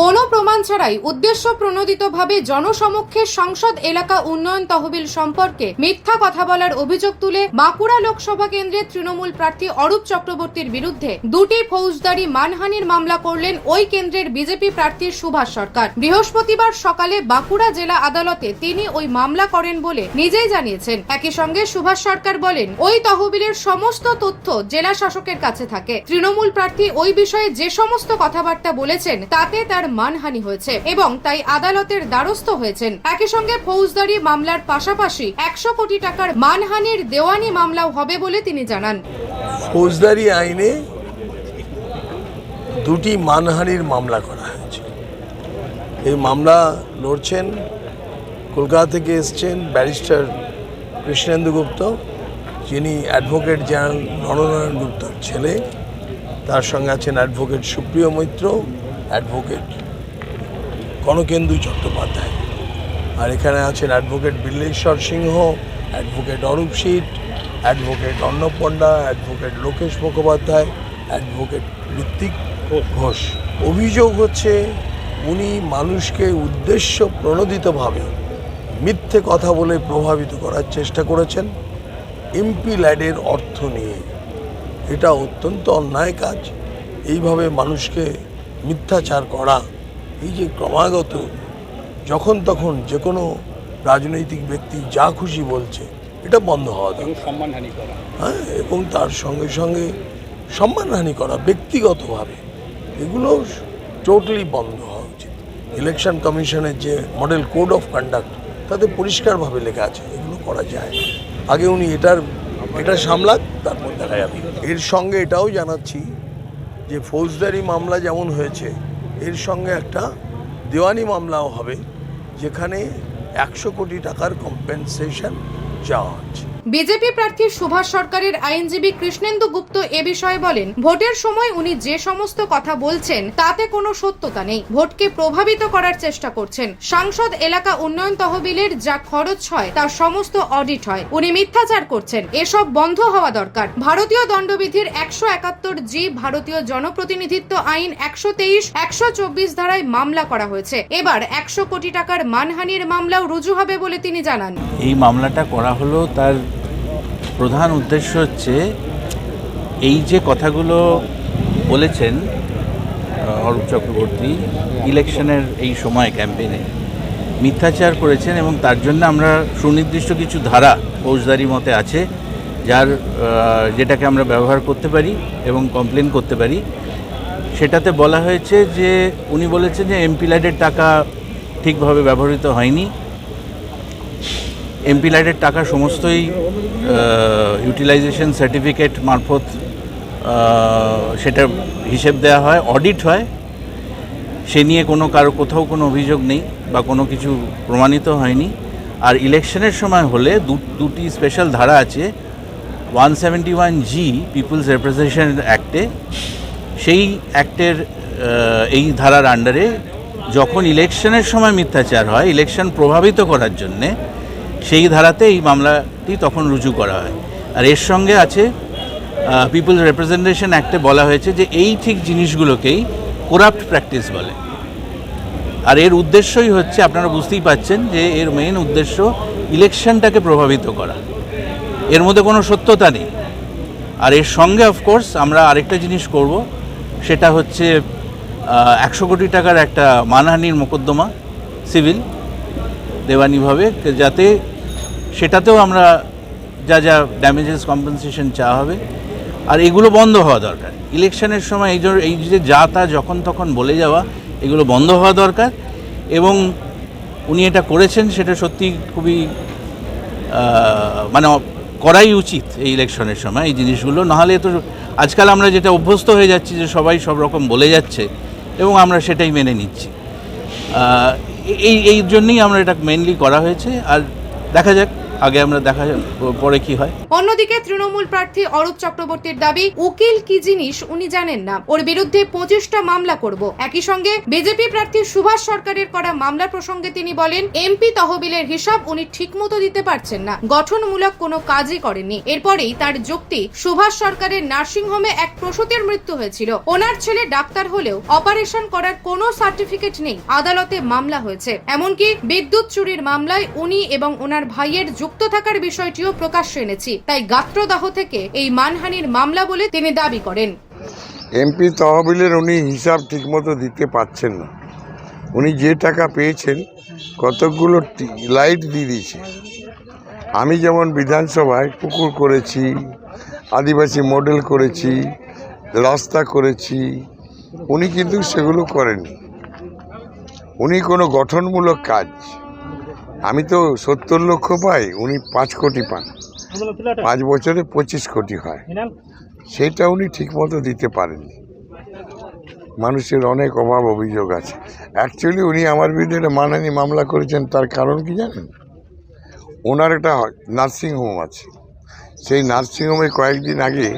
কোনো প্রমাণ ছাড়াই উদ্দেশ্য প্রণোদিতভাবে জনসমক্ষে সংসদ এলাকা উন্নয়ন তহবিল সম্পর্কে মিথ্যা কথা বলার অভিযোগ তুলে বাঁকুড়া লোকসভা কেন্দ্রের তৃণমূল প্রার্থী অরূপ চক্রবর্তীর বিরুদ্ধে দুটি ফৌজদারি মানহানির মামলা করলেন ওই কেন্দ্রের বিজেপি প্রার্থী সুভাষ সরকার। বৃহস্পতিবার সকালে বাঁকুড়া জেলা আদালতে তিনি ওই মামলা করেন বলে নিজেই জানিয়েছেন। একই সঙ্গে সুভাষ সরকার বলেন, ওই তহবিলের সমস্ত তথ্য জেলা শাসকের কাছে থাকে। তৃণমূল প্রার্থী ওই বিষয়ে যে সমস্ত কথাবার্তা বলেছেন, তাতে তার মানহানি হয়েছে এবং তাই আদালতের দ্বারস্থ হয়েছেন। একই সঙ্গে ফৌজদারি মামলার পাশাপাশি একশো কোটি টাকার মানহানির দেওয়ানি মামলাও হবে বলে তিনি জানান। ফৌজদারি আইনে দুটি মানহানির মামলা করা হয়েছে। এই মামলা লড়ছেন, কলকাতা থেকে এসছেন ব্যারিস্টার কৃষ্ণেন্দু গুপ্ত, যিনি অ্যাডভোকেট জেনারেল নরনারায়ণ গুপ্তর ছেলে। তার সঙ্গে আছেন অ্যাডভোকেট সুপ্রিয় মৈত্র অ্যাডভোকেট কনকেন্দু চট্টোপাধ্যায়। আর এখানে আছেন advocate Billeshwar Singha, advocate Arup Seet, advocate Arnab Panda, advocate Lokesh Mukhopadhyay, advocate Ritwik Ghosh. অভিযোগ হচ্ছে, উনি মানুষকে উদ্দেশ্য প্রণোদিতভাবে মিথ্যে কথা বলে প্রভাবিত করার চেষ্টা করেছেন, এমপি ল্যাডের অর্থ নিয়ে। এটা অত্যন্ত অন্যায় কাজ। এইভাবে মানুষকে মিথ্যাচার করা এই যে ক্রমাগত যখন তখন যে কোনো রাজনৈতিক ব্যক্তি যা খুশি বলছে এটা বন্ধ হওয়া সম্মানহানি করা। হ্যাঁ এবং তার সঙ্গে সঙ্গে সম্মানহানি করা ব্যক্তিগতভাবে এগুলো টোটালি বন্ধ হওয়া উচিত। ইলেকশন কমিশনের যে মডেল কোড অফ কন্ডাক্ট তাতে পরিষ্কারভাবে লেখা আছে এগুলো করা যায় না। আগে উনি এটার এটা সামলাক তারপর দেখা যাবে। এর সঙ্গে এটাও জানাচ্ছি যে ফৌজদারি মামলা যেমন হয়েছে, এর সঙ্গে একটা দেওয়ানি মামলাও হবে, যেখানে একশো কোটি টাকার কম্পেনসেশন চাওয়া হচ্ছে। বিজেপি প্রার্থী সুভাষ সরকারের আইনজীবী কৃষ্ণেন্দু গুপ্ত এ বিষয়ে বলেন, ভোটের সময় উনি যে সমস্ত কথা বলছেন, তাতে কোনো সত্যতা নেই। ভোটকে প্রভাবিত করার চেষ্টা করছেন। সাংসদ এলাকা উন্নয়ন তহবিলের যা খরচ হয়, তার সমস্ত অডিট হয়। উনি মিথ্যাচার করছেন। এসব বন্ধ হওয়া দরকার। ভারতীয় দণ্ডবিধির একশো একাত্তর জি ভারতীয় জনপ্রতিনিধিত্ব আইন একশো তেইশ, একশো চব্বিশ ধারায় মামলা করা হয়েছে। এবার একশো কোটি টাকার মানহানির মামলাও রুজু হবে বলে তিনি জানান। এই মামলাটা করা হলো তার প্রধান উদ্দেশ্য হচ্ছে এই যে কথাগুলো বলেছেন অরূপ চক্রবর্তী, ইলেকশনের এই সময় ক্যাম্পেইনে, মিথ্যাচার করেছেন এবং তার জন্য আমরা সুনির্দিষ্ট কিছু ধারা ফৌজদারি মতে আছে, যার যেটাকে আমরা ব্যবহার করতে পারি এবং কমপ্লেন করতে পারি। সেটাতে বলা হয়েছে যে, উনি বলেছেন যে এমপি ল্যাডের টাকা ঠিকভাবে ব্যবহৃত হয়নি। এমপি লাইটের টাকা সমস্তই ইউটিলাইজেশন সার্টিফিকেট মারফত সেটার হিসেব দেওয়া হয় অডিট হয়। সে নিয়ে কোনো কারও কোথাও কোনো অভিযোগ নেই বা কোনো কিছু প্রমাণিত হয়নি। আর ইলেকশনের সময় হলে দুটি স্পেশাল ধারা আছে। One seventy one G people's representation অ্যাক্টে সেই অ্যাক্টের এই ধারার আন্ডারে যখন ইলেকশনের সময় মিথ্যাচার হয় ইলেকশন প্রভাবিত করার জন্যে সেই ধারাতে এই মামলাটি তখন রুজু করা হয়। আর এর সঙ্গে আছে পিপুল রিপ্রেজেন্টেশন অ্যাক্টে বলা হয়েছে যে এই ঠিক জিনিসগুলোকেই করাপ্ট প্র্যাকটিস বলে। আর এর উদ্দেশ্যই হচ্ছে, আপনারা বুঝতেই পাচ্ছেন যে এর মেইন উদ্দেশ্য ইলেকশনটাকে প্রভাবিত করা। এর মধ্যে কোনো সত্যতা নেই। আর এর সঙ্গে অফকোর্স আমরা আরেকটা জিনিস করব, সেটা হচ্ছে একশো কোটি টাকার একটা মানহানির মোকদ্দমা, সিভিল, দেওয়ানিভাবে, যাতে সেটাতেও আমরা যা যা ড্যামেজেস কম্পেনসেশন চাওয়া হবে। আর এগুলো বন্ধ হওয়া দরকার। ইলেকশনের সময় এই এই যে যা তা যখন তখন বলে যাওয়া, এগুলো বন্ধ হওয়া দরকার এবং উনি এটা করেছেন সেটা সত্যি খুবই মানে করাই উচিত এই ইলেকশনের সময় এই জিনিসগুলো। নাহলে তো আজকাল আমরা যেটা অভ্যস্ত হয়ে যাচ্ছি যে সবাই সব রকম বলে যাচ্ছে এবং আমরা সেটাই মেনে নিচ্ছি। এই এই জন্যই আমরা এটা মেনলি করা হয়েছে। আর দেখা যাক আগে আমরা দেখা পরে কি হয়? অন্যদিকে তৃণমূল প্রার্থী অরূপ চক্রবর্তীর দাবি, উকিল কি জিনিস উনি জানেন না। ওর বিরুদ্ধে পঁচিশটা মামলা করব। একই সঙ্গে বিজেপি প্রার্থী সুভাষ সরকারের করা মামলা প্রসঙ্গে তিনি বলেন, এমপি তহবিলের হিসাব উনি ঠিকমতো দিতে পারছেন না। গঠনমূলক কোনো কাজই করেননি। এরপরেই তার যুক্তি, সুভাষ সরকারের নার্সিংহোমে এক প্রসূতির মৃত্যু হয়েছিল। ওনার ছেলে ডাক্তার হলেও অপারেশন করার কোনো সার্টিফিকেট নেই। আদালতে মামলা হয়েছে। এমনকি বিদ্যুৎ চুরির মামলায় উনি এবং ওনার ভাইয়ের যুক্ত থাকার বিষয়টিও প্রকাশ্যে এনেছি। তাই গাত্রদাহ থেকে এই মানহানির মামলা বলে তিনি দাবি করেন। এমপি তহবিলের উনি হিসাব ঠিকমতো দিতে পারছেন না। উনি যে টাকা পেয়েছেন, কতকগুলো লাইট দিয়ে দিয়েছে। আমি যেমন বিধানসভায় পুকুর করেছি, আদিবাসী মডেল করেছি, রাস্তা করেছি, উনি কিন্তু সেগুলো করেননি। উনি কোনো গঠনমূলক কাজ আমি তো সত্তর লক্ষ পাই উনি পাঁচ কোটি পান। পাঁচ বছরে পঁচিশ কোটি হয়। সেটা উনি ঠিকমতো দিতে পারেননি। মানুষের অনেক অভাব অভিযোগ আছে। অ্যাকচুয়ালি উনি আমার বিরুদ্ধে একটা মানহানি মামলা করেছেন তার কারণ কি জানেন? ওনার একটা নার্সিংহোম আছে। সেই নার্সিংহোমে কয়েকদিন আগে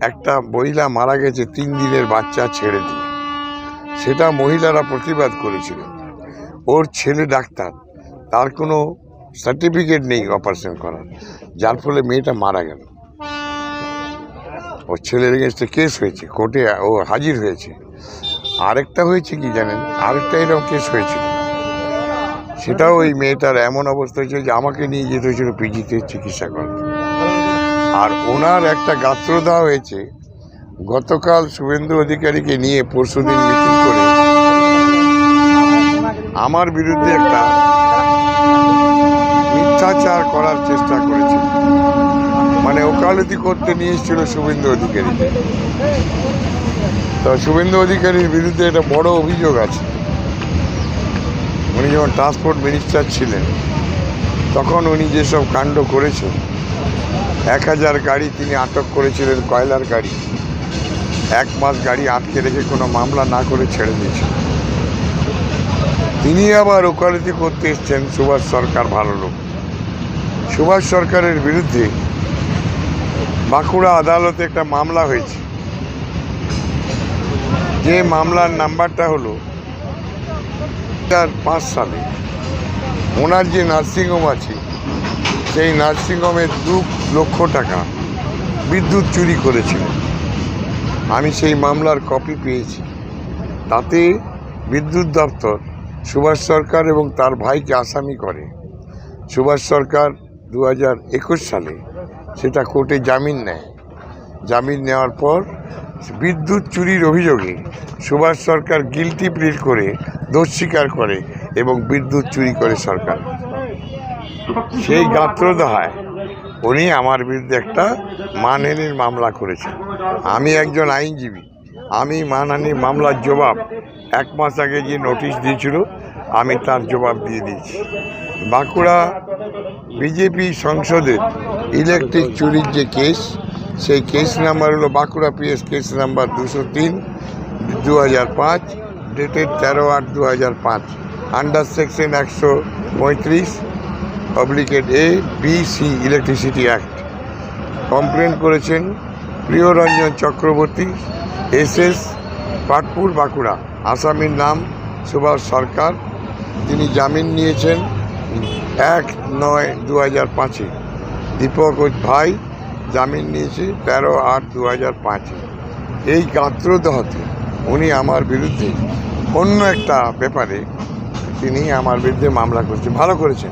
একটা মহিলা মারা গেছে তিন দিনের বাচ্চা ছেড়ে দিয়ে। সেটা মহিলারা প্রতিবাদ করেছিলেন। ওর ছেলে ডাক্তার। তার কোনো সার্টিফিকেট নেই অপারেশন করার। যার ফলে মেয়েটা মারা গেল। ওর ছেলের এগেনস্টে কেস হয়েছে কোর্টে ও হাজির হয়েছে। আরেকটা হয়েছে কি জানেন? আরেকটা এরকম কেস হয়েছিল সেটাও ওই মেয়েটার এমন অবস্থা হয়েছিল যে আমাকে নিয়ে যেতে হয়েছিল পিজিতে চিকিৎসা করাতে। আর ওনার একটা গাত্রদাহ হয়েছে। গতকাল শুভেন্দু অধিকারীকে নিয়ে পরশুদিন মিটিং করে আমার বিরুদ্ধে একটা মিথ্যাচার করার চেষ্টা করেছিল মানে ওকালতি করতে নিয়ে এসেছিল শুভেন্দু অধিকারীকে তো শুভেন্দু অধিকারীর বিরুদ্ধে একটা বড় অভিযোগ আছে। উনি যখন ট্রান্সপোর্ট মিনিস্টার ছিলেন, তখন উনি যেসব কাণ্ড করেছেন, এক হাজার গাড়ি তিনি আটক করেছিলেন, কয়লার গাড়ি। এক মাস গাড়ি আটকে রেখে কোনো মামলা না করে ছেড়ে দিয়েছেন। তিনি আবার ওকালতি করতে এসছেন, সুভাষ সরকার ভালো লোক। সুভাষ সরকারের বিরুদ্ধে বাঁকুড়া আদালতে একটা মামলা হয়েছে। যে মামলার নাম্বারটা হলো পাঁচ সালে। ওনার যে নার্সিংহোম আছে, সেই নার্সিংহোমে দু লক্ষ টাকা বিদ্যুৎ চুরি করেছিল। আমি সেই মামলার কপি পেয়েছি। তাতে বিদ্যুৎ দপ্তর সুভাষ সরকার এবং তার ভাইকে আসামি করে। সুভাষ সরকার দু হাজার একুশ সালে সেটা কোর্টে জামিন নেয়। জামিন নেওয়ার পর বিদ্যুৎ চুরির অভিযোগে সুভাষ সরকার গিলটি প্লিট করে দোষ স্বীকার করে এবং বিদ্যুৎ চুরি করে সরকার। সেই গাত্রদাহায় উনি আমার বিরুদ্ধে একটা মানহানির মামলা করেছেন। আমি একজন আইনজীবী। আমি মানহানির মামলার জবাব এক মাস আগে যে নোটিশ দিয়েছিল আমি তার জবাব দিয়ে দিয়েছি। বাঁকুড়া বিজেপি সংসদের ইলেকট্রিক চুরির যে কেস সেই কেস নাম্বার হলো বাঁকুড়া পিএস কেস নাম্বার দুশো তিন দু হাজার পাঁচ ডেটেড তেরো আট দু হাজার পাঁচ আন্ডার সেকশন একশো পঁয়ত্রিশ অব্লিকেট A B C electricity act complain করেছেন প্রিয়রঞ্জন চক্রবর্তী এস এস পাটপুর, বাঁকুড়া। আসামির নাম সুভাষ সরকার জামিন নিয়েছেন এক নয় দু হাজার পাঁচে। দীপক ভাই জামিন নিয়েছে তেরো আট দু হাজার পাঁচে। এই গাত্রদহতে উনি আমার বিরুদ্ধে অন্য একটা ব্যাপারে তিনি আমার বিরুদ্ধে মামলা করছেন। ভালো করেছেন।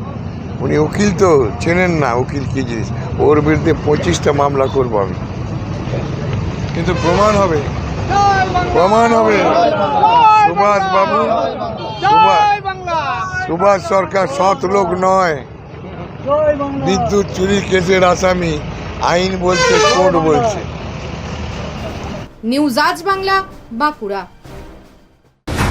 উনি উকিল তো চেনেন না উকিল কী জিনিস। ওর বিরুদ্ধে পঁচিশটা মামলা করব আমি। কিন্তু প্রমাণ হবে। প্রমাণ হবে। সুভাষ বাবু সুভাষ সুভাষ সরকার সৎ লোক নয়। বিদ্যুৎ চুরি কেসের আসামি, আইন বলছে, কোর্ট বলছে। নিউজ আজ বাংলা, বাঁকুড়া।